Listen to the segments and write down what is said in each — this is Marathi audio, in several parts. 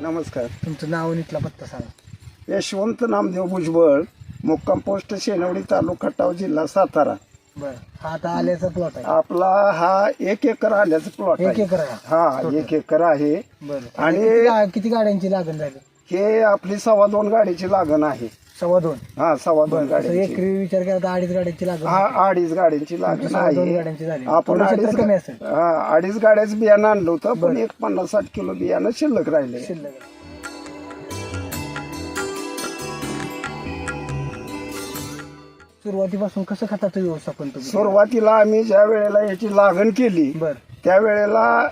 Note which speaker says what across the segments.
Speaker 1: नमस्कार.
Speaker 2: तुमचं नाव आणि इथला पत्ता सांगा.
Speaker 1: यशवंत नामदेव भुजबळ मुक्काम पोस्ट शेनवडी तालुका खटाव जिल्हा सातारा.
Speaker 2: बरं. हा आता आल्याचा प्लॉट आहे.
Speaker 1: आपला हा एक एकर आल्याचा प्लॉट
Speaker 2: एक
Speaker 1: आहे.
Speaker 2: एकर आहे.
Speaker 1: हा एक एकर आहे.
Speaker 2: बरं.
Speaker 1: आणि-
Speaker 2: किती गा- किती गाड्यांची लागण झाली?
Speaker 1: हे आपली सव्वा दोन गाडीची लागण आहे.
Speaker 2: सव्वा दोन.
Speaker 1: हा सव्वा दोन
Speaker 2: असं
Speaker 1: गाडीची
Speaker 2: एकरी विचार केला तर अडीच गाड्यांची लागण.
Speaker 1: हा अडीच गाडीची लागण
Speaker 2: सव्वा दोन
Speaker 1: आहे
Speaker 2: गाड्यांची झाली.
Speaker 1: आपण
Speaker 2: थोडं
Speaker 1: अडीच
Speaker 2: कमी असेल.
Speaker 1: हा अडीच गाड्याच बियाणं आणलं होतं पण एक पन्नास साठ किलो बियाणं शिल्लक राहिले.
Speaker 2: शिल्लक सुरुवातीपासून कसं खताचं व्यवस्थापन तुम्ही?
Speaker 1: सुरुवातीला आम्ही ज्या वेळेला याची लागण केली
Speaker 2: बर.
Speaker 1: त्यावेळेला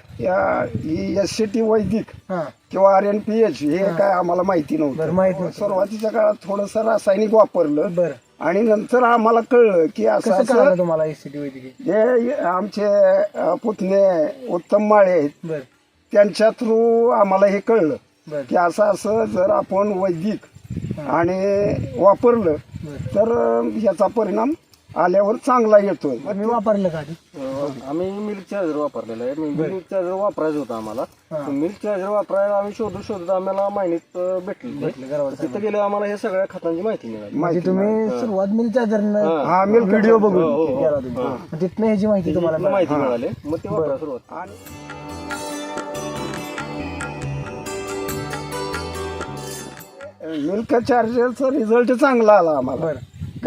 Speaker 1: एस सी टी वैदिक
Speaker 2: हा.
Speaker 1: किंवा आर एन पी एच हे काय आम्हाला माहिती
Speaker 2: बरं
Speaker 1: नव्हतं
Speaker 2: माहीत नव्हतं.
Speaker 1: सुरुवातीच्या काळात थोडस रासायनिक वापरलं
Speaker 2: बर.
Speaker 1: आणि नंतर आम्हाला कळलं की असं
Speaker 2: कसं
Speaker 1: असं
Speaker 2: कळालं तुम्हाला एसीटी वैद्यकीय
Speaker 1: हे? आमचे अ, पुतणे उत्तम माळे आहेत.
Speaker 2: बर.
Speaker 1: त्यांच्या थ्रू आम्हाला हे कळलं
Speaker 2: बर.
Speaker 1: की असं असं जर आपण वैदिक आणि वापरलं
Speaker 2: बर.
Speaker 1: तर ह्याचा परिणाम आल्यावर चांगला येतोय.
Speaker 2: मी वापरलं का आधी?
Speaker 3: आम्ही मिल्क चार्जर वापरलेला आहे. मिल्क चार्जर वापरायचं होतं आम्हाला.
Speaker 2: हा.
Speaker 3: मिल्क चार्जर वापरायला आम्ही शोधत शोधत आम्हाला माहितीत अं, भेटलं. तिथं गेल्यावर आम्हाला हे सगळ्या खतांची माहिती मिळाली.
Speaker 2: म्हणजे तुम्ही सुरुवात मिल चार्जरनं
Speaker 1: हा. मिल्क
Speaker 2: व्हिडिओ बघून.
Speaker 3: हो,
Speaker 2: तिथनं ह्याची माहिती तुम्हाला मिळाली.
Speaker 3: माहिती मिळाली. मग ते वापरायला सुरुवात.
Speaker 1: आणि मिल्क चार्जरचा रिझल्ट चांगला आला आम्हाला.
Speaker 2: बर.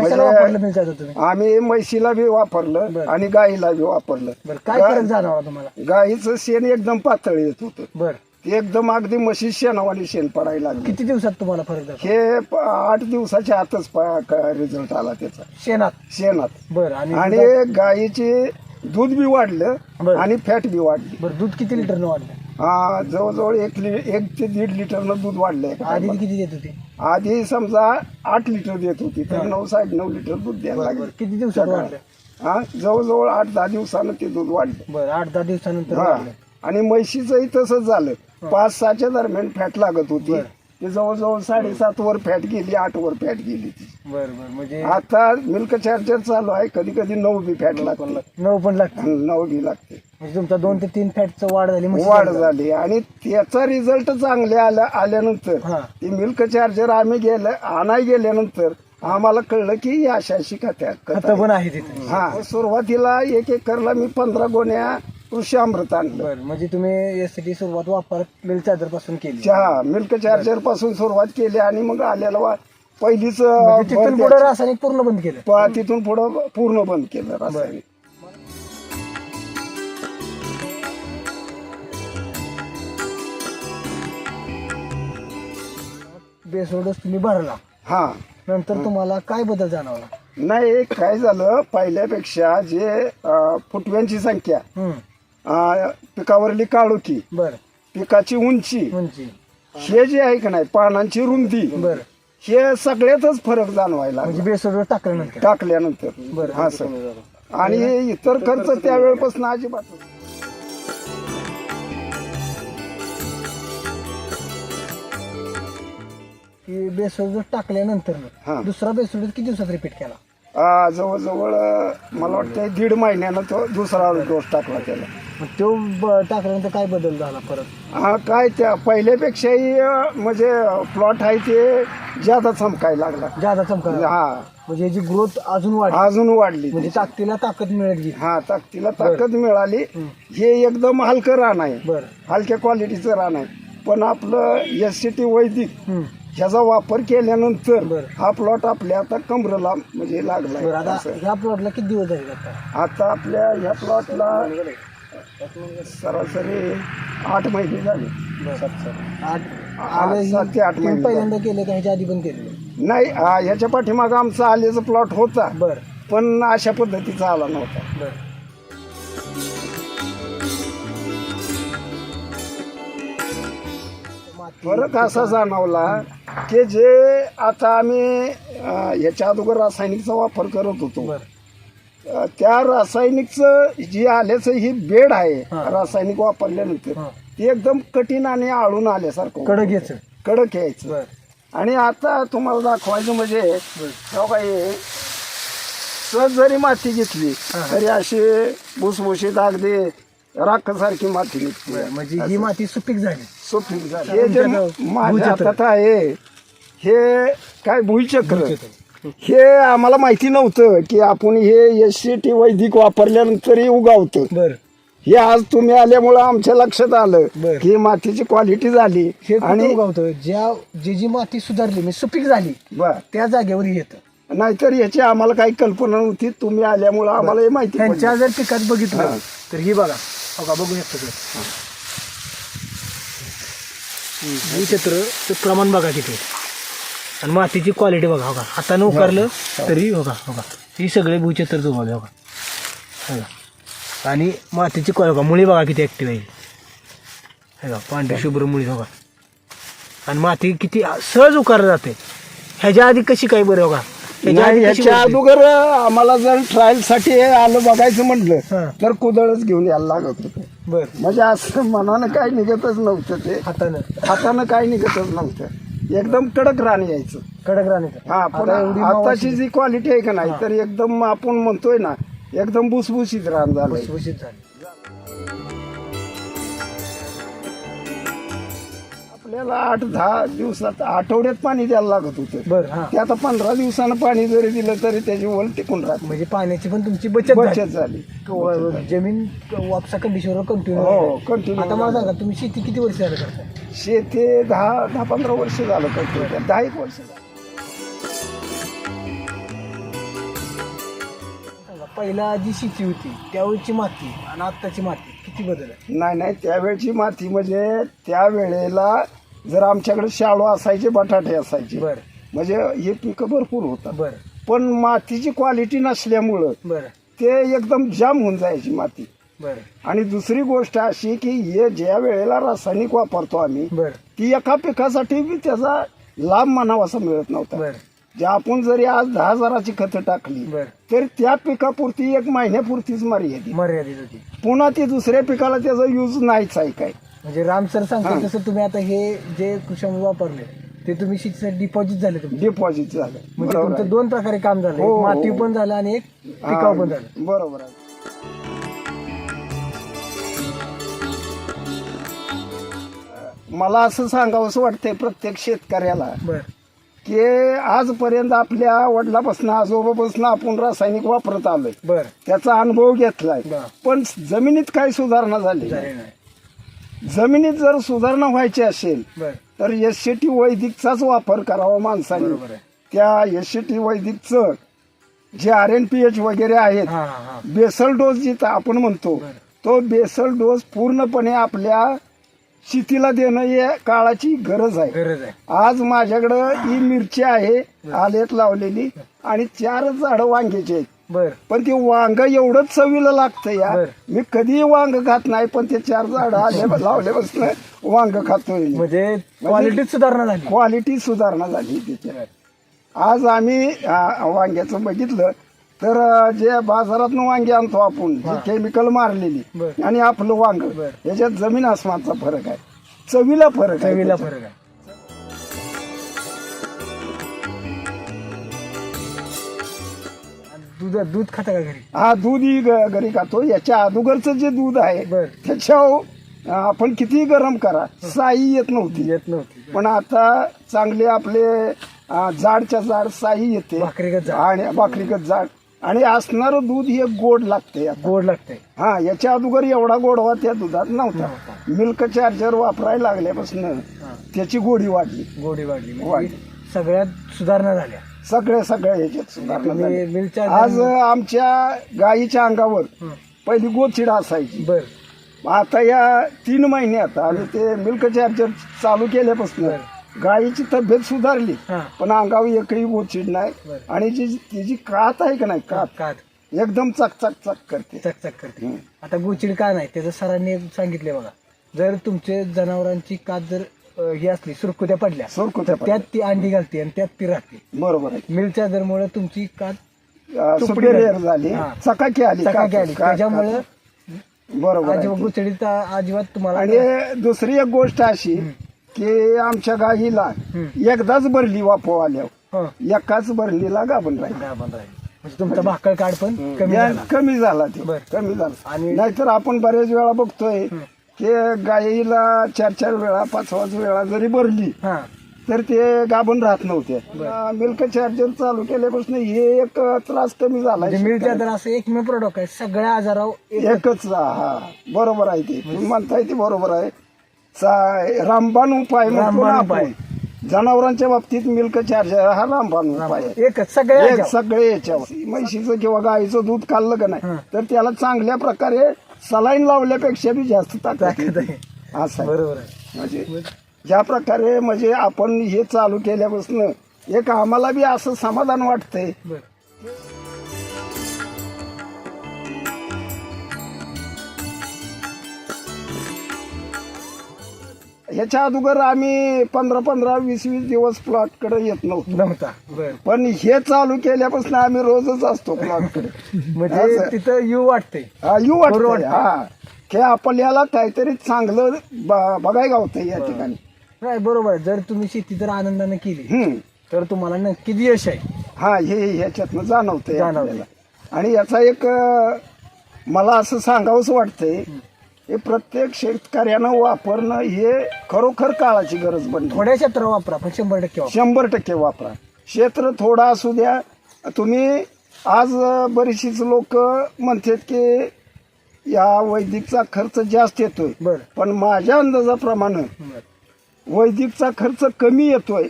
Speaker 2: कशाला
Speaker 1: म्हणजे-
Speaker 2: वापरलं तुम्ही?
Speaker 1: आम्ही म्हशीला बी वापरलं
Speaker 2: बरं.
Speaker 1: आणि गाईला बी वापरलं.
Speaker 2: बर काय फरक जाणवला तुम्हाला?
Speaker 1: गाईचं शेण एकदम पातळ येत होतं.
Speaker 2: बर.
Speaker 1: ते एकदम अगदी म्हशी शेणावानी शेण पडायला लागले.
Speaker 2: किती दिवसात तुम्हाला फरक जातो
Speaker 1: हे प- आठ दिवसाच्या आतच रिझल्ट आला त्याचा.
Speaker 2: शेणात?
Speaker 1: शेणात.
Speaker 2: बर आणि
Speaker 1: आणि गाईचे दूध बी वाढलं
Speaker 2: बरं.
Speaker 1: आणि फॅट बी वाढली.
Speaker 2: बर दूध किती लिटरनं वाढलं?
Speaker 1: हा जवळजवळ एक लि एक ते दीड लिटरनं दूध वाढलंय.
Speaker 2: आधी किती देत होती?
Speaker 1: आधी समजा आठ लिटर देत होती तर नऊ साडे नऊ लिटर दूध द्यायला लागलं.
Speaker 2: किती दिवसात वाढलं?
Speaker 1: हा जवळजवळ आठ दहा दिवसानं ते दूध वाढलं.
Speaker 2: बर आठ दहा दिवसानंतर
Speaker 1: हा.
Speaker 2: वाढलं.
Speaker 1: आणि म्हशीचंही तसंच झालं. पाच सहाच्या दरम्यान फॅट लागत होती.
Speaker 2: बरं.
Speaker 1: ते जवळजवळ साडेसात वर फॅट गेली आठ वर फॅट गेली ती.
Speaker 2: बर बर म्हणजे
Speaker 1: आता मिल्क चार्जर चालू आहे कधी कधी नऊ बी फॅट लागते.
Speaker 2: नऊ पण लागते.
Speaker 1: नऊ बी लागते.
Speaker 2: म्हणजे तुमचा दोन ते तीन फॅटचं वाढ झाली
Speaker 1: वाढ
Speaker 2: झालं.
Speaker 1: झाली. आणि त्याचा रिझल्ट चांगले आल्या आल्यानंतर ती मिल्क चार्जर आम्ही गेलं आणाय गेल्यानंतर आम्हाला कळलं की ही अशा अशी कथ्या
Speaker 2: खतं पण आहे तिथे.
Speaker 1: हा. सुरुवातीला एक एकरला मी पंधरा गोण्या कृषी अमृत आणलं.
Speaker 2: बर म्हणजे तुम्ही यासाठी सुरुवात वापर मिल चार्जरपासून केली.
Speaker 1: चहा मिल्क चार्जरपासून सुरुवात केली आणि मग आल्याला वा- पहिलीच
Speaker 2: म्हणजे
Speaker 1: भर
Speaker 2: तिथून
Speaker 1: द्यायची.
Speaker 2: पुढे रासायनिक पूर्ण बंद केलं.
Speaker 1: प- तिथून पुढं पूर्ण बंद केलं रासायनिक.
Speaker 2: बेसोड डोस तुम्ही भरला.
Speaker 1: हा.
Speaker 2: नंतर तुम्हाला काय बदल जाणवला?
Speaker 1: नाही काय झालं पहिल्यापेक्षा जे अं, फुटव्यांची संख्या
Speaker 2: हम्म.
Speaker 1: अं, पिकावरली काळोखी
Speaker 2: बर.
Speaker 1: पिकाची उंची.
Speaker 2: म्हणजे
Speaker 1: हे जे आहे का नाही पानांची रुंदी
Speaker 2: बर.
Speaker 1: हे सगळ्यातच फरक जाणवायला
Speaker 2: म्हणजे
Speaker 1: लागला.
Speaker 2: टाकल्यानंतर.
Speaker 1: टाकल्यानंतर.
Speaker 2: बरं.
Speaker 1: हा सर. आणि इतर खर्च त्यावेळेपासून अजिबात नाही.
Speaker 2: की टाकल्यानंतर
Speaker 1: हा.
Speaker 2: दुसरा बेसोड किती दिवसात रिपीट केला?
Speaker 1: आ, जवळजवळ अं, मला वाटतं दीड महिन्यानं तो दुसरा डोस टाकला त्याला.
Speaker 2: मग तो ब- टाकल्यानंतर काय बदल झाला परत?
Speaker 1: हा काय त्या पहिल्यापेक्षाही अं, म्हणजे प्लॉट आहे ते ज्यादा चमकायला लागला.
Speaker 2: जादा चमका
Speaker 1: हा.
Speaker 2: म्हणजे याची ग्रोथ अजून वाढली.
Speaker 1: अजून वाढली.
Speaker 2: म्हणजे ताकदीला ताकद मिळत गेली
Speaker 1: हा ताकदीला ताकद मिळाली. हे. एकदम हलकं रान आहे.
Speaker 2: बर.
Speaker 1: हलक्या क्वालिटीचं रान आहे. पण आपलं एस सी टी वैदिक. ह्याचा वापर केल्यानंतर
Speaker 2: बरं.
Speaker 1: हा प्लॉट आपल्या आता कमरेला म्हणजे
Speaker 2: बरं
Speaker 1: लागला
Speaker 2: आता ह्या प्लॉटला किती दिवस झाले आता?
Speaker 1: आता आपल्या ह्या प्लॉटला सरासरी आठ महिने झाले.
Speaker 2: आठ
Speaker 1: सात ते आठ महिने
Speaker 2: पहिल्यांदा केले का? ह्याच्या आधी पण केलेलं?
Speaker 1: नाही ह्याच्या पाठीमागं आमचा आल्याचा प्लॉट होता.
Speaker 2: बर.
Speaker 1: पण अशा पद्धतीचा आला नव्हता.
Speaker 2: बर.
Speaker 1: फरक असा जाणवला की जे आता आम्ही अ, ह्याच्या अगोदर रासायनिकचा वापर करत होतो.
Speaker 2: बर.
Speaker 1: अ, त्या रासायनिकचं जी आल्याचं ही बेड आहे. रासायनिक वापरल्यानंतर
Speaker 2: हा.
Speaker 1: ते एकदम कठीण आणि आळून आल्यासारखं होतं.
Speaker 2: कडक घ्यायचं
Speaker 1: कडक यायचं
Speaker 2: बर
Speaker 1: आणि आता तुम्हाला दाखवायचं म्हणजे हो काही सहज जरी माती घेतली. तरी अशी भुसभुशीत अगदी राखसारखी माती निघते
Speaker 2: बर म्हणजे ही माती सुपीक झाली
Speaker 1: सुपीक झाली हे जे माझ्या
Speaker 2: भूचक्र.
Speaker 1: हातात आहे हे काय भुईचक्र हे आम्हाला माहिती नव्हतं की आपण हे एस सी टी वैदिक वापरल्यानंतरही उगावतं
Speaker 2: बर.
Speaker 1: हे आज तुम्ही आल्यामुळं आमच्या लक्षात आलं
Speaker 2: बर.
Speaker 1: की मातीची क्वालिटी झाली
Speaker 2: हे
Speaker 1: आणि
Speaker 2: उगवतं ज्या जी जी माती सुधारली म्हणजे सुपीक झाली
Speaker 1: बर.
Speaker 2: त्या जागेवर हे येतं.
Speaker 1: नाहीतर याची आम्हाला काही कल्पना नव्हती. तुम्ही आल्यामुळं आम्हाला हे माहिती पडली.
Speaker 2: त्यांच्या जर पिकात बघितलं
Speaker 1: हा.
Speaker 2: तर ही बघा. बघा बघू शकतो ते भूक्षेत्र ते प्रमाण बघा किती आहे. आणि मातीची क्वालिटी बघा बघा हाताने उकारलं तरी बघा बघा ही सगळे भूक्षेत्र उगवले बघा. बघा. आणि मातीची क्वालिटी बघा मुळी बघा किती ऍक्टिव्ह आहे. हे बघा पांढरी शुभ्र मुळी बघा आणि माती किती सहज उकारलं जाते. ह्याच्या आधी कशी काय बरं बघा ह्याच्या
Speaker 1: नाही, याच्या? अगोदर आम्हाला जर ट्रायलसाठी हे आलं बघायचं
Speaker 2: हा.
Speaker 1: म्हटलं तर कुदळच घेऊन यायला लागत होतं.
Speaker 2: बर.
Speaker 1: म्हणजे असं मनानं काही निघतच नव्हतं ते.
Speaker 2: हातानं.
Speaker 1: हातानं काही निघतच नव्हतं. एकदम कडक रान यायचं.
Speaker 2: कडक राहण्याचं
Speaker 1: हा पण
Speaker 2: आता एवढी
Speaker 1: आताची जी क्वालिटी आहे का नाही तर एकदम आपण म्हणतोय ना एकदम भुसभुशीत रान झालंय.
Speaker 2: भुसभुशीत झाली.
Speaker 1: आपल्याला आठ दहा दिवसात आठवड्यात पाणी द्यायला लागत होतं.
Speaker 2: बर हा.
Speaker 1: ते आता पंधरा दिवसानं पाणी जरी दिलं तरी त्याची वल टिकून राहते.
Speaker 2: म्हणजे पाण्याची पण तुमची बचत
Speaker 1: बचत
Speaker 2: झाली. जमीन वापसा कंडिशनवर कंटिन्यू
Speaker 1: हो कंटिन्यू
Speaker 2: आता मला सांगा तुम्ही शेती किती वर्ष झालं करताय?
Speaker 1: शेती दहा दहा पंधरा वर्ष झालं करतो दहा एक वर्ष झालं.
Speaker 2: सांगा, पहिला जी शेती होती त्यावेळची माती आणि आत्ताची माती किती बदल आहे
Speaker 1: नाही नाही त्यावेळची माती म्हणजे त्यावेळेला जर आमच्याकडे शाळू असायचे बटाटे असायचे
Speaker 2: बर.
Speaker 1: म्हणजे हे पिकं भरपूर होतात.
Speaker 2: बर.
Speaker 1: पण मातीची क्वालिटी नसल्यामुळं
Speaker 2: बर.
Speaker 1: ते एकदम जाम होऊन जायची माती.
Speaker 2: बर.
Speaker 1: आणि दुसरी गोष्ट अशी की हे ज्या वेळेला रासायनिक वापरतो आम्ही
Speaker 2: बर.
Speaker 1: ती एका पिकासाठी बी त्याचा लाभ म्हणावा असं मिळत नव्हता.
Speaker 2: बर.
Speaker 1: जे आपण जरी आज दहा हजाराची खतं टाकली
Speaker 2: बर.
Speaker 1: तर त्या पिकापुरती एक महिन्यापुरतीच मर्यादित.
Speaker 2: मर्यादित होती.
Speaker 1: पुन्हा ती दुसऱ्या पिकाला त्याचा यूज नाहीच आहे काय.
Speaker 2: म्हणजे राम सर
Speaker 1: हा.
Speaker 2: सांगतो तसं तुम्ही आता हे जे कृषामध्ये वापरले ते तुम्ही शेतीसाठी डिपॉझिट झाले तुम्ही
Speaker 1: डिपॉझिट झालं.
Speaker 2: म्हणजे
Speaker 1: बरोबर
Speaker 2: तुमचं
Speaker 1: आहे.
Speaker 2: दोन प्रकारे काम झालं
Speaker 1: हो,
Speaker 2: एक माती
Speaker 1: हो.
Speaker 2: पण झालं आणि एक पिकाव पण झालं.
Speaker 1: हा, बरोबर आहे. मला असं सांगावंसं वाटतंय प्रत्येक शेतकऱ्याला
Speaker 2: बर.
Speaker 1: की आजपर्यंत आपल्या वडिलापासून आजोबापासून आपण रासायनिक वापरत आलोय.
Speaker 2: बर.
Speaker 1: त्याचा अनुभव घेतलाय.
Speaker 2: बरं.
Speaker 1: पण जमिनीत काय सुधारणा झाली
Speaker 2: झाले नाही.
Speaker 1: जमिनीत जर सुधारणा व्हायची असेल
Speaker 2: बर.
Speaker 1: तर एस टी वैदिकचाच वापर करावा माणसाने.
Speaker 2: बरोबर आहे.
Speaker 1: त्या एस टी वैदिकचं जे आर एन पी एच वगैरे आहेत
Speaker 2: हा हा हा.
Speaker 1: बेसल डोस जिथं आपण म्हणतो
Speaker 2: बरं.
Speaker 1: तो बेसल डोस पूर्णपणे आपल्या शेतीला देणं हे काळाची गरज आहे.
Speaker 2: गरज आहे.
Speaker 1: आज माझ्याकडं ही मिरची आहे आलेत लावलेली आणि चार झाडं वांग्याची आहेत.
Speaker 2: बर.
Speaker 1: पण ते वांग एवढं चवीला लागतं या.
Speaker 2: बरं.
Speaker 1: मी कधीही वांग खात नाही पण ते चार झाडं आले लावल्यापासून वांग खातोय
Speaker 2: म्हणजे क्वालिटीत सुधारणा झाली.
Speaker 1: क्वालिटी सुधारणा झाली त्याच्यात आज आम्ही आ, वांग्याचं बघितलं तर अ, जे बाजारात वांगी आणतो आपण जी केमिकल मारलेली
Speaker 2: बरं.
Speaker 1: आणि आपलं वांग
Speaker 2: बरं.
Speaker 1: याच्यात जमीन आसमानचा फरक आहे. चवीला फरक आहे
Speaker 2: चवीला
Speaker 1: त्याच्यात.
Speaker 2: फरक आहे. दूध दूध खाता का घरी?
Speaker 1: हा दूध ही घरी खातो. याच्या अगोदरचं जे दूध आहे
Speaker 2: बर.
Speaker 1: त्याच्यावर आपण कितीही गरम करा साई येत नव्हती.
Speaker 2: येत नव्हती
Speaker 1: पण आता चांगले आपले अ, जाडच्या जाड साई येते.
Speaker 2: भाकरीगत.
Speaker 1: आणि भाकरीगत जाड. आणि असणारं दूध हे गोड लागते
Speaker 2: गोड लागतंय.
Speaker 1: हा याच्या अगोदर एवढा गोडवा त्या दुधात नव्हता.
Speaker 2: नव्हता.
Speaker 1: मिल्क चार्जर वापरायला लागल्यापासून. त्याची गोडी वाढली.
Speaker 2: गोडी वाढली. म्हणजे
Speaker 1: वाढली.
Speaker 2: सगळ्यात सुधारणा झाल्या.
Speaker 1: सगळ्या सगळ्या ह्याच्यात सुधारणा
Speaker 2: तुम्ही
Speaker 1: झाली.
Speaker 2: मिलच्या
Speaker 1: आज आमच्या गायीच्या अंगावर. पहिली गोचिड असायची
Speaker 2: बर
Speaker 1: आता या तीन महिन्यात आणि ते मिल्क चार्जर चालू केल्यापासून. गायीची तब्येत सुधारली
Speaker 2: हा
Speaker 1: पण अंगावर एकही गोचिड नाही
Speaker 2: बरं.
Speaker 1: आणि जी तिची कात आहे का नाही कात
Speaker 2: कात
Speaker 1: एकदम चक चक चक करते
Speaker 2: चकचक करते
Speaker 1: हं.
Speaker 2: आता गोचिड का नाही त्याचं सरांनी सांगितले बघा जर तुमचे जनावरांची कात जर अं, ही असली सुरकुत्या पडल्या.
Speaker 1: सुरकुत्या
Speaker 2: तर त्यात ती अंडी घालते आणि त्यात ती राहते.
Speaker 1: बरोबर आहे.
Speaker 2: मिलच्या दरमुळे तुमची कात तुपडी
Speaker 1: सुपेरियर
Speaker 2: झाली.
Speaker 1: झाली.
Speaker 2: हा.
Speaker 1: चकाकी आली.
Speaker 2: चकाकी आली. त्याच्यामुळे
Speaker 1: बरोबर आहे.
Speaker 2: अजिबात
Speaker 1: ते.
Speaker 2: गोचिडीत अजिबात तुम्हाला
Speaker 1: आणि दुसरी एक गोष्ट अशी की आमच्या गाईला. एकदाच भरली वापव आल्यावर.
Speaker 2: हं.
Speaker 1: एकाच भरलीला गाभण राहील.
Speaker 2: गाभण राहील. म्हणजे तुमचा भाकळ काढ पण कमी
Speaker 1: या-
Speaker 2: झाला.
Speaker 1: कमी झाला ते.
Speaker 2: बरं.
Speaker 1: कमी झाला.
Speaker 2: आणि-
Speaker 1: नाहीतर आपण बऱ्याच वेळा बघतोय की गाईला चार चार वेळा पाच पाच वेळा जरी भरली
Speaker 2: हा.
Speaker 1: तर ते गाभण राहत नव्हते. मिल्क चार्जर चालू केल्यापासून हे एक त्रास कमी झाला
Speaker 2: म्हणजे मिळत्या तर असं एकमेव प्रोडक्ट आहे सगळ्या आजारावर एक-
Speaker 1: एकच हा बरोबर आहे ते. तुम्ही म्हणताय ते बरोबर आहे. सा- रामबाण उपाय म्हणतो ना
Speaker 2: रामबाण उपाय.
Speaker 1: आपण जनावरांच्या बाबतीत मिल्क चार्जर हा रामबाण उपाय आहे.
Speaker 2: एकच सगळ्या
Speaker 1: एक
Speaker 2: ह्याच्यावर.
Speaker 1: सगळे याच्यावर. म्हैशीचं किंवा गाईचं दूध खाल्लं का नाही. तर त्याला चांगल्या प्रकारे सलाईन लावल्यापेक्षा बी जास्त ताकद.
Speaker 2: आहे
Speaker 1: असं आहे.
Speaker 2: बरोबर आहे
Speaker 1: म्हणजे ज्या प्रकारे म्हणजे आपण हे चालू केल्यापासून एक आम्हाला बी असं समाधान वाटतंय
Speaker 2: बर
Speaker 1: ह्याच्या अगोदर आम्ही पंधरा पंधरा वीस वीस दिवस प्लॉटकडे येत नव्हतो.
Speaker 2: नव्हता. बर.
Speaker 1: पण हे चालू केल्यापासून आम्ही रोजच असतो प्लॉटकडे
Speaker 2: म्हणजे
Speaker 1: असं.
Speaker 2: तिथं यू वाटते
Speaker 1: हा,
Speaker 2: बरं
Speaker 1: वाटतं. हा. की आपल्याला काहीतरी चांगलं ब- बघायला गावतं या ठिकाणी.
Speaker 2: नाही बरोबर आहे. जर तुम्ही शेती जर आनंदाने केली.
Speaker 1: हम्म.
Speaker 2: तर तुम्हाला नक्कीच यश आहे.
Speaker 1: हा हे ह्याच्यातनं जाणवतंय
Speaker 2: जाणवतंय.
Speaker 1: आपल्याला. आणि याचा एक अं, मला असं सांगावंच वाटतंय हे प्रत्येक शेतकऱ्यानं वापरणं हे खरोखर काळाची गरज बनली.
Speaker 2: थोड्या क्षेत्र वापरा पण शंभर टक्के वापरा.
Speaker 1: शंभर टक्के वापरा. क्षेत्र थोडा असू द्या. तुम्ही आज बरीचशीच लोक म्हणतात की या वैदिकचा खर्च जास्त येतोय.
Speaker 2: बर.
Speaker 1: पण माझ्या अंदाजाप्रमाणे
Speaker 2: बर.
Speaker 1: वैदिकचा खर्च कमी येतोय.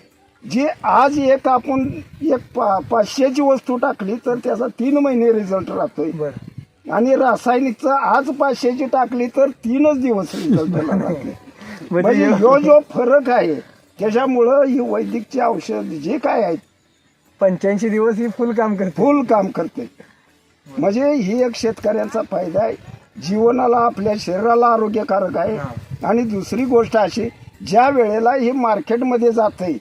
Speaker 1: जे आज एक आपण एक पा पाचशेची वस्तू टाकली तर त्याचा तीन महिने रिझल्ट राहतोय.
Speaker 2: बर.
Speaker 1: आणि रासायनिकचं आज पाचशेची टाकली तर तीनच दिवस म्हणजे
Speaker 2: म्हणजे
Speaker 1: ह्यो जो फरक आहे त्याच्यामुळं ही वैदिकची औषध जे काय आहेत
Speaker 2: पंच्याऐंशी दिवस ही फुल काम करते.
Speaker 1: फुल काम करते. म्हणजे ही एक शेतकऱ्यांचा फायदा आहे. जीवनाला आपल्या शरीराला आरोग्यकारक आहे. आणि दुसरी गोष्ट अशी ज्या वेळेला ही मार्केटमध्ये जाते.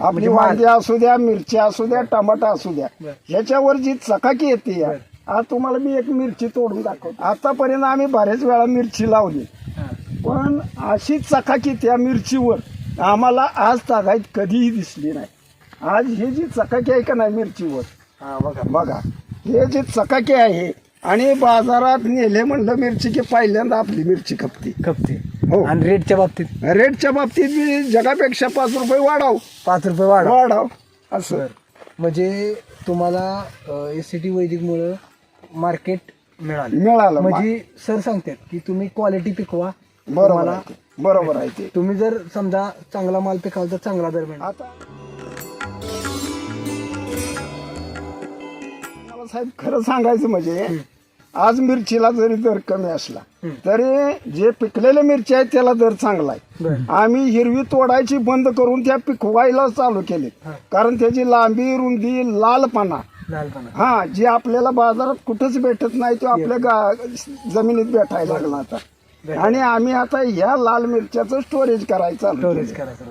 Speaker 1: आपली वांगी असू द्या मिरच्या असू द्या टमाटा असू द्या. ह्याच्यावर जी चकाकी येते या, आज तुम्हाला मी एक मिरची तोडून दाखवतो. आतापर्यंत आम्ही बऱ्याच वेळा मिरची लावली. पण अशी चकाकी त्या मिरचीवर आम्हाला आज तागायत कधीही दिसली नाही. आज ही जी चकाकी आहे का नाही मिरचीवर?
Speaker 2: हा बघा.
Speaker 1: बघा. हे जे चकाकी आहे आणि बाजारात नेले म्हणलं मिरची की पहिल्यांदा आपली मिरची खपती.
Speaker 2: खपते.
Speaker 1: हो.
Speaker 2: आणि रेटच्या बाबतीत?
Speaker 1: रेटच्या बाबतीत बी जगापेक्षा पाच रुपये वाढाव.
Speaker 2: पाच रुपये वाढ
Speaker 1: वाढाव. असं.
Speaker 2: म्हणजे तुम्हाला एस सी टी वैदिकमुळं मार्केट मिळालं.
Speaker 1: मिळालं.
Speaker 2: म्हणजे सर सांगतात की तुम्ही क्वालिटी पिकवा.
Speaker 1: बरोबर आहे ते. बरोबर आहे ते.
Speaker 2: तुम्ही जर समजा चांगला माल पिकाल तर चांगला दर मिळेल
Speaker 1: आता मला साहेब खरं सांगायचं म्हणजे आज मिरचीला जरी दर कमी असला. तरी जे पिकलेल्या मिरच्या आहेत त्याला दर चांगला आहे.
Speaker 2: बरं.
Speaker 1: आम्ही हिरवी तोडायची बंद करून त्या पिकवायला चालू केले. कारण त्याची लांबी रुंदी लालपणा हा जे आपल्याला बाजारात कुठंच भेटत नाही तो आपल्या गा- जमिनीत भेटायला लागला आता. आणि आम्ही आता ह्या लाल मिरच्याचं स्टोरेज करायचं
Speaker 2: स्टोरेज. करायचं.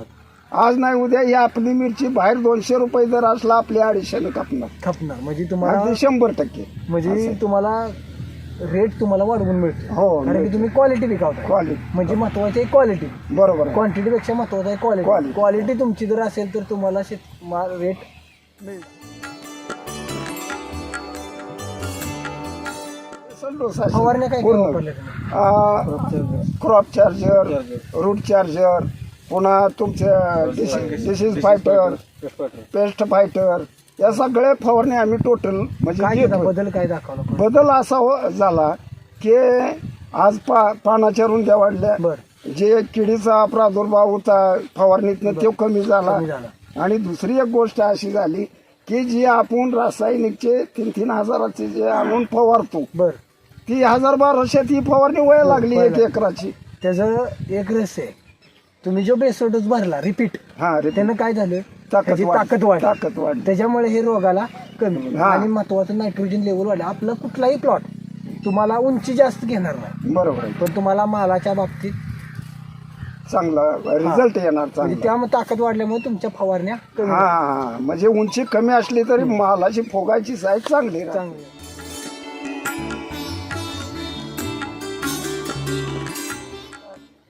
Speaker 1: आज नाही उद्या ही आपली मिरची बाहेर दोनशे रुपये जर असला आपल्या अडीचशेने कापणार
Speaker 2: खपणार. म्हणजे तुम्हाला
Speaker 1: अगदी शंभर टक्के.
Speaker 2: म्हणजे तुम्हाला रेट तुम्हाला वाढवून मिळतो
Speaker 1: हो
Speaker 2: कारण की तुम्ही क्वालिटी विकावताय.
Speaker 1: क्वालिटी
Speaker 2: म्हणजे महत्वाची आहे क्वालिटी
Speaker 1: बरोबर आहे.
Speaker 2: क्वांटिटी पेक्षा महत्वाचं आहे क्वालिटी
Speaker 1: Quality.
Speaker 2: क्वालिटी तुमची जर असेल तर तुम्हाला शेत रेट मिळेल
Speaker 1: डोसा.
Speaker 2: फवारण्या काय काय
Speaker 1: पूर्ण.
Speaker 2: वापरल्या तुम्ही?
Speaker 1: आ, क्रॉप चार्जर रूट चार्जर पुन्हा तुमचं डिसीज फायटर पेस्ट फायटर या सगळ्या फवारण्या आम्ही टोटल म्हणजे
Speaker 2: केलं? बदल काय दाखवला
Speaker 1: बदल असा हो- झाला की आज पा पानाच्या रुंद्या वाढल्या
Speaker 2: बर
Speaker 1: जे किडीचा प्रादुर्भाव होता फवारणीतनं तो कमी झाला
Speaker 2: कमी झाला
Speaker 1: आणि दुसरी एक गोष्ट अशी झाली की जी आपण रासायनिकचे तीन तीन हजाराचे जे आणून फवारतो
Speaker 2: बर
Speaker 1: ती हजार बाराशे ती फवारणी व्हायला लागली एक एकराची.
Speaker 2: त्याचं एक रहस्य आहे. तुम्ही जो बेसर डोस भरला रिपीट
Speaker 1: हा रे
Speaker 2: त्यानं काय झालं?
Speaker 1: ताकद
Speaker 2: त्याची
Speaker 1: वाढली.
Speaker 2: ताकद वाढली. त्याच्यामुळे हे रोगाला कमी
Speaker 1: हा.
Speaker 2: आणि महत्वाचं नायट्रोजन लेवल वाढलं. आपलं कुठलाही प्लॉट तुम्हाला उंची जास्त घेणार नाही.
Speaker 1: बरोबर आहे.
Speaker 2: पण तुम्हाला मालाच्या बाबतीत
Speaker 1: चांगला रिझल्ट येणार
Speaker 2: म्हणजे
Speaker 1: चांगला.
Speaker 2: त्यामुळे ताकद वाढल्यामुळे तुमच्या फवारण्या कमी
Speaker 1: हा हा म्हणजे उंची कमी असली तरी मालाची फोगायची साईज चांगली राहते.
Speaker 2: चांगल्या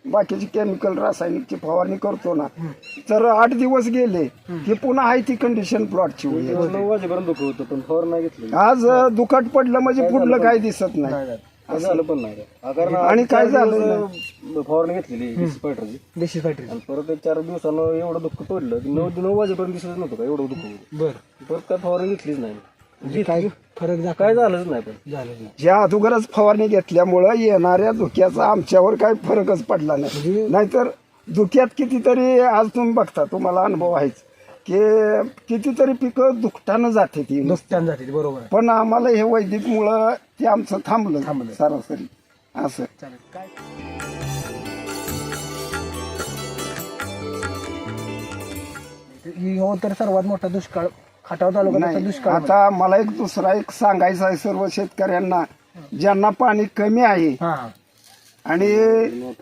Speaker 1: बाकीची केमिकल रासायनिकची फवारणी करतो ना. तर आठ दिवस गेले की पुन्हा आहे ती कंडिशन प्लॉटची होईल
Speaker 3: नऊ वाजेपर्यंत दुखत होतं पण फवार नाही घेतली.
Speaker 1: आज दुखट पडलं म्हणजे पुढलं काही दिसत नाही.
Speaker 3: काय झालं पण नाही. कारण
Speaker 1: आणि काय झालं
Speaker 3: फवारणी घेतलेली स्पायडरची
Speaker 2: देशी फॅक्टरी
Speaker 3: आणि परत एक चार दिवसानं एवढं दुःख तोडलं की नऊ नऊ वाजेपर्यंत दिसत नव्हतं का एवढं दुःख होतं.
Speaker 2: बर.
Speaker 3: परत काय फवारणी घेतलीच नाही.
Speaker 2: म्हणजे काय फरक जा
Speaker 3: काय झालंच नाही पण.
Speaker 2: झालं नाही.
Speaker 1: ज्या अगोदरच फवारणी घेतल्यामुळं येणाऱ्या धुक्याचा आमच्यावर काही फरकच पडला नाही.
Speaker 2: म्हणजे
Speaker 1: नाहीतर धुक्यात कितीतरी आज तुम्ही बघता तुम्हाला अनुभव आहेच की कितीतरी पिकं दुखटानं जाते ती.
Speaker 2: नुकसान जाते बरोबर आहे.
Speaker 1: पण आम्हाला हे वैदिकमुळं ते आमचं थांबलं
Speaker 2: थांबलं.
Speaker 1: सरासरी. असं.
Speaker 2: चालेल. काय? ही हो तर सर्वात मोठा दुष्काळ खटाव तालुक्याचा
Speaker 1: नाही
Speaker 2: दुष्काळ
Speaker 1: आता मला एक दुसरा एक सांगायचं आहे सर्व शेतकऱ्यांना. ज्यांना पाणी कमी आहे
Speaker 2: हा.
Speaker 1: आणि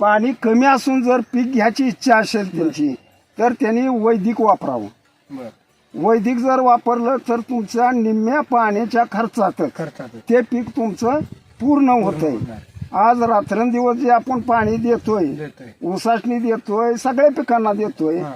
Speaker 1: पाणी कमी असून जर पीक घ्यायची इच्छा असेल त्यांची तर त्यांनी वैदिक वापरावं.
Speaker 2: बर.
Speaker 1: वैदिक जर वापरलं तर तुमच्या निम्म्या पाण्याच्या खर्चात
Speaker 2: खर्चात
Speaker 1: ते पीक तुमचं पूर्ण होतंय. आज रात्रंदिवस जे आपण पाणी देतोय
Speaker 2: देतोय.
Speaker 1: ऊसासनी देतोय सगळ्या पिकांना देतोय
Speaker 2: हा.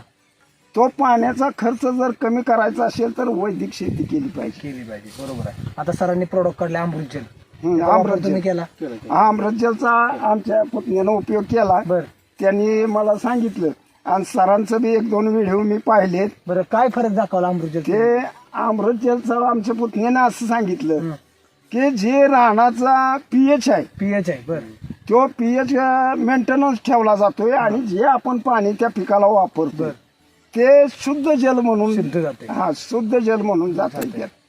Speaker 1: तो पाण्याचा खर्च जर कमी करायचा असेल तर वैदिक शेती केली पाहिजे.
Speaker 2: केली पाहिजे बरोबर आहे. आता सरांनी प्रोडक्ट काढले त्याचा वापर
Speaker 1: अमृतजल.
Speaker 2: तुम्ही केला?
Speaker 1: हा अमृतजलचा आमच्या पुतण्यानं उपयोग केला.
Speaker 2: बर.
Speaker 1: त्यांनी मला सांगितलं आणि सरांचं बी एक दोन व्हिडिओ मी पाहिलेत.
Speaker 2: बरं काय फरक दाखवला अमृतजल
Speaker 1: ते अमृतजलचं आमच्या पुतण्यानं असं सांगितलं की जे रानाचा पीएच आहे
Speaker 2: पीएच आहे बर.
Speaker 1: तो पीएच मेंटेनन्स ठेवला जातोय आणि जे आपण पाणी त्या पिकाला वापरतोय. ते शुद्ध जल म्हणून
Speaker 2: जाते.
Speaker 1: हा शुद्ध जल म्हणून जात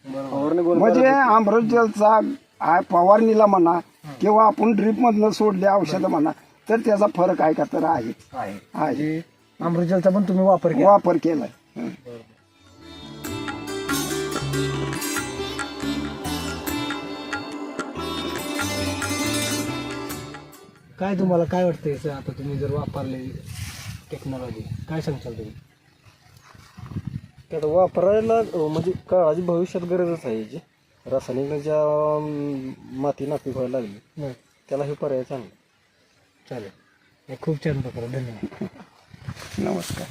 Speaker 1: म्हणजे अमृतजलचा आ- फवारणीला म्हणा किंवा आपण ड्रीप मधनं सोडले औषधं म्हणा तर त्याचा फरक आहे का? तर आहे.
Speaker 2: म्हणजे अमृतजलचा पण तुम्ही वापर केला.
Speaker 1: वापर केलाय.
Speaker 2: काय तुम्हाला काय वाटतं याचं आता तुम्ही जर वापरले टेक्नॉलॉजी काय सांगताल तुम्ही?
Speaker 3: ते आता वापरायला म्हणजे काळाची भविष्यात गरजच आहे याची. रासायनिक ज्या माती नापीक व्हायला लागली त्याला हे पर्याय चांगला.
Speaker 2: चालेल. हे खूप छान प्रकारे धन्यवाद.
Speaker 1: नमस्कार.